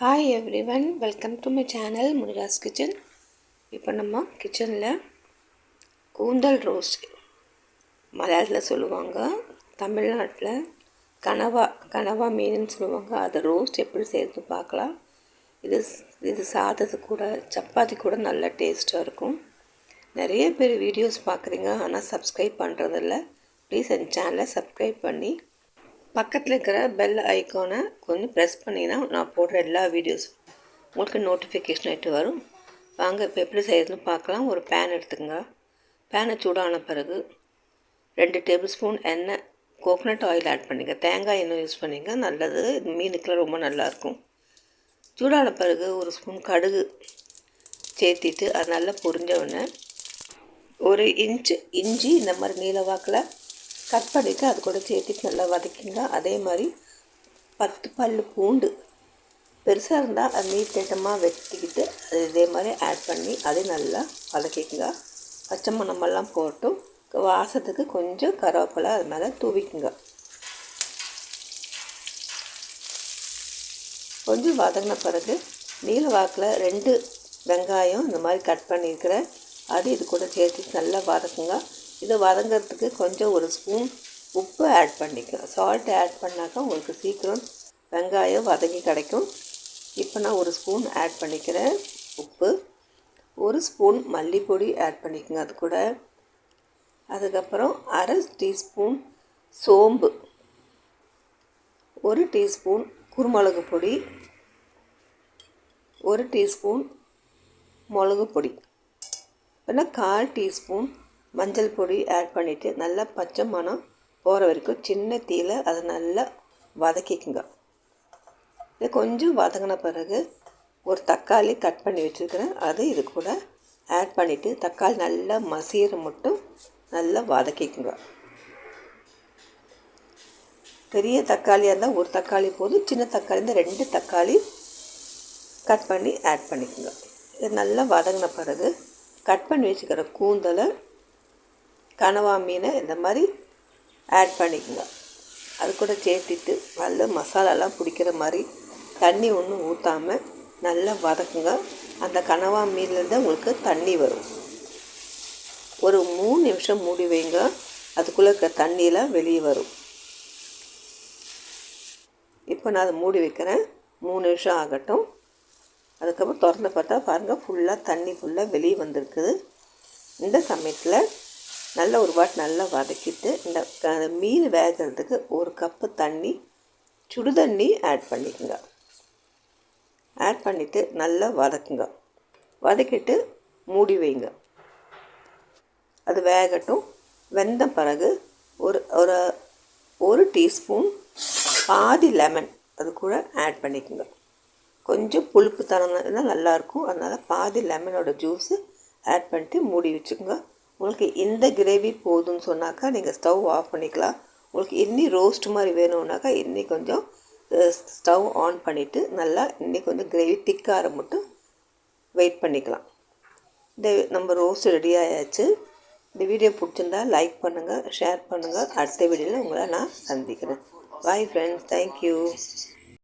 Hi everyone welcome to my channel Muruga's kitchen இப்போ நம்ம கிச்சனில் கூந்தல் ரோஸ்ட் மலையாளத்தில் சொல்லுவாங்க தமிழ்நாட்டில் கனவா கனவா மீனுன்னு சொல்லுவாங்க. அதை ரோஸ்ட் எப்படி செய்யறது பார்க்கலாம். இது இது சாதத்து கூட சப்பாத்தி கூட நல்ல டேஸ்ட்டாக இருக்கும். நிறைய பேர் வீடியோஸ் பார்க்குறீங்க ஆனால் சப்ஸ்கிரைப் பண்ணுறதில்ல ப்ளீஸ் என் சேனலை சப்ஸ்கிரைப் பண்ணி பக்கத்தில் இருக்கிற பெல் ஐக்கானை கொஞ்சம் ப்ரெஸ் பண்ணிங்கன்னா நான் போடுற எல்லா வீடியோஸும் உங்களுக்கு நோட்டிஃபிகேஷன் ஆகிட்டு வரும். வாங்க இப்போ எப்படி செய்யறதுன்னு பார்க்கலாம். ஒரு பேன் எடுத்துக்கோங்க. பேனை சூடான பிறகு ரெண்டு டேபிள் ஸ்பூன் எண்ணெய் கோகனட் ஆயில் ஆட் பண்ணிங்க தேங்காய் எண்ணெய் யூஸ் பண்ணிங்க நல்லது. இது மீனுக்கெலாம் ரொம்ப நல்லாயிருக்கும் சூடான பிறகு ஒரு ஸ்பூன் கடுகு சேர்த்திட்டு அது நல்லா பொரிஞ்ச உடனே ஒரு இன்ச்சு இஞ்சி இந்த மாதிரி நீளவாக்கில் கட் பண்ணிவிட்டு அது கூட சேர்த்துட்டு நல்லா வதக்கிங்க அதே மாதிரி பத்து பல் பூண்டு பெருசாக இருந்தால் அது நீட் நீட்டமாக வெட்டிக்கிட்டு அது இதே மாதிரி ஆட் பண்ணி அதை நல்லா வதக்கிக்குங்க. பச்சை மணமெல்லாம் போட்டும். வாசத்துக்கு கொஞ்சம் கருவேப்பிலை அது மேலே தூவிக்குங்க. கொஞ்சம் வதங்கின பிறகு நீல வாக்கில் ரெண்டு வெங்காயம் இந்த மாதிரி கட் பண்ணியிருக்கிறேன். அது இது கூட சேர்த்து நல்லா வதக்குங்க. இதை வதங்கிறதுக்கு கொஞ்சம் ஒரு ஸ்பூன் உப்பு ஆட் பண்ணிக்கலாம் சால்ட் ஆட் பண்ணாக்கா உங்களுக்கு சீக்கிரம் வெங்காயம் வதங்கி கிடைக்கும். இப்போ நான் ஒரு ஸ்பூன் ஆட் பண்ணிக்கிறேன் உப்பு. ஒரு ஸ்பூன் மல்லிப்பொடி ஆட் பண்ணிக்கோங்க அது கூட. அதுக்கப்புறம் அரை டீஸ்பூன் சோம்பு. ஒரு டீஸ்பூன் குருமிளகு பொடி. ஒரு டீஸ்பூன் மிளகு பொடி. இல்லைன்னா கால் டீஸ்பூன் மஞ்சள் பொடி ஆட் பண்ணிவிட்டு நல்லா பச்சை மணம் போகிற வரைக்கும் சின்ன தீயில் அதை நல்லா வதக்கிக்குங்க. இது கொஞ்சம் வதங்கின பிறகு ஒரு தக்காளி கட் பண்ணி வச்சுருக்கிறேன். அது இது கூட ஆட் பண்ணிவிட்டு தக்காளி நல்லா மசீர மட்டும் நல்லா வதக்கிக்குங்க. பெரிய தக்காளியாக இருந்தால் ஒரு தக்காளி போதும் சின்ன தக்காளி இருந்தால் ரெண்டு தக்காளி கட் பண்ணி ஆட் பண்ணிக்கோங்க. இது நல்லா வதங்கின பிறகு கட் பண்ணி வச்சுக்கிற கூந்தலை கனவா மீனை இந்த மாதிரி ஆட் பண்ணிக்கோங்க. அது கூட சேர்த்துட்டு நல்ல மசாலாலாம் பிடிக்கிற மாதிரி தண்ணி ஒன்றும் ஊற்றாமல் நல்லா வதக்குங்க. அந்த கனவா மீன்லேருந்து உங்களுக்கு தண்ணி வரும். ஒரு மூணு நிமிஷம் மூடி வைங்க. அதுக்குள்ளே இருக்க தண்ணியெலாம் வெளியே வரும். இப்போ நான் அதை மூடி வைக்கிறேன். மூணு நிமிஷம் ஆகட்டும். அதுக்கப்புறம் திறந்து பார்த்தா பாருங்கள் ஃபுல்லாக தண்ணி ஃபுல்லாக வெளியே வந்திருக்குது. இந்த சமயத்தில் நல்ல ஒரு வாட் நல்லா வதக்கிட்டு இந்த மீன் வேகிறதுக்கு ஒரு கப்பு தண்ணி சுடு தண்ணி ஆட் பண்ணிக்கோங்க. ஆட் பண்ணிவிட்டு நல்லா வதக்குங்க. வதக்கிட்டு மூடி வைங்க. அது வேகட்டும். வெந்த பிறகு ஒரு ஒரு ஒரு டீஸ்பூன் பாதி லெமன் அது கூட ஆட் பண்ணிக்கோங்க. கொஞ்சம் புளிப்பு தரம் நல்லாயிருக்கும் அதனால் பாதி லெமனோட ஜூஸு ஆட் பண்ணிட்டு மூடி வச்சுக்கோங்க. உங்களுக்கு இந்த கிரேவி போதும்னு சொன்னாக்கா நீங்கள் ஸ்டவ் ஆஃப் பண்ணிக்கலாம். உங்களுக்கு இன்னி ரோஸ்ட் மாதிரி வேணும்னாக்கா இன்னி கொஞ்சம் ஸ்டவ் ஆன் பண்ணிவிட்டு நல்லா இன்னி கொஞ்சம் கிரேவி திக்கார மட்டும் வெயிட் பண்ணிக்கலாம். இந்த நம்ம ரோஸ்ட் ரெடி ஆயாச்சு. இந்த வீடியோ பிடிச்சிருந்தா லைக் பண்ணுங்கள் ஷேர் பண்ணுங்கள் அடுத்த வீடியோவில் உங்களை நான் சந்திக்கிறேன். Bye friends thank you.